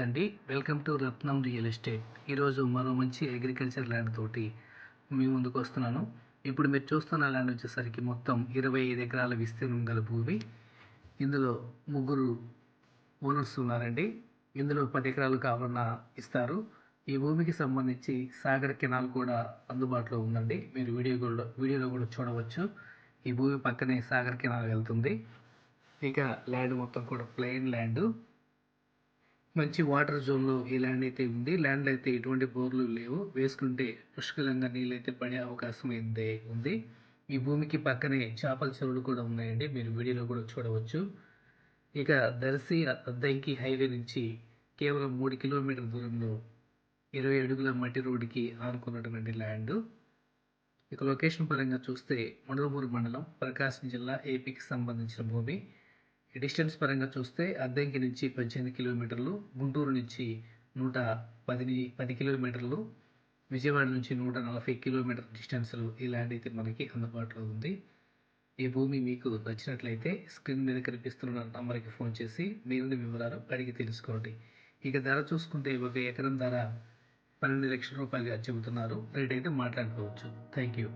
అండి. Welcome to Ratnam real estate ఈరోజు మరో మంచి అగ్రికల్చర్ ల్యాండ్ తోటి మీ ముందుకు వస్తున్నాను. ఇప్పుడు మీరు చూస్తున్న ల్యాండ్ వచ్చేసరికి మొత్తం ఇరవై ఐదు ఎకరాల విస్తీర్ణం గల భూమి. ఇందులో ముగ్గురు ఓనర్స్ ఉన్నారండి. ఇందులో పది ఎకరాలు కావాలన్నా ఇస్తారు. ఈ భూమికి సంబంధించి సాగర్ కెనాల్ కూడా అందుబాటులో ఉందండి. మీరు వీడియో కూడా వీడియోలో కూడా చూడవచ్చు. ఈ భూమి పక్కనే సాగర్ కెనాల్ వెళ్తుంది. ఇక ల్యాండ్ మొత్తం కూడా ప్లెయిన్ ల్యాండ్ మంచి వాటర్ జోన్లో ఈ ల్యాండ్ అయితే ఉంది. ల్యాండ్ అయితే ఎటువంటి బోర్లు లేవు. వేసుకుంటే పుష్కలంగా నీళ్ళైతే పడే అవకాశం అయితే ఉంది. ఈ భూమికి పక్కనే చేపల చెరువులు కూడా ఉన్నాయండి. మీరు వీడియోలో కూడా చూడవచ్చు. ఇక దర్శి అద్దంకి హైవే నుంచి కేవలం మూడు కిలోమీటర్ దూరంలో ఇరవై అడుగుల మట్టి రోడ్డుకి ఆనుకున్నటువంటి ల్యాండ్. ఇక లొకేషన్ పరంగా చూస్తే మండలమూరు మండలం ప్రకాశం జిల్లా ఏపీకి సంబంధించిన భూమి. డిస్టెన్స్ పరంగా చూస్తే అద్దంకి నుంచి పద్దెనిమిది కిలోమీటర్లు గుంటూరు నుంచి నూట పది పది కిలోమీటర్లు విజయవాడ నుంచి నూట నలభై కిలోమీటర్ డిస్టెన్స్లు ఈ అయితే మనకి అందుబాటులో ఉంది. ఈ భూమి మీకు నచ్చినట్లయితే స్క్రీన్ మీద కనిపిస్తున్న నంబర్కి ఫోన్ చేసి మీరుని వివరాలు అడిగి తెలుసుకోండి. ఇక ధర చూసుకుంటే ఒక ఎకరం ధర పన్నెండు లక్షల రూపాయలుగా చెబుతున్నారు. రేట్ అయితే మాట్లాడుకోవచ్చు. Thank you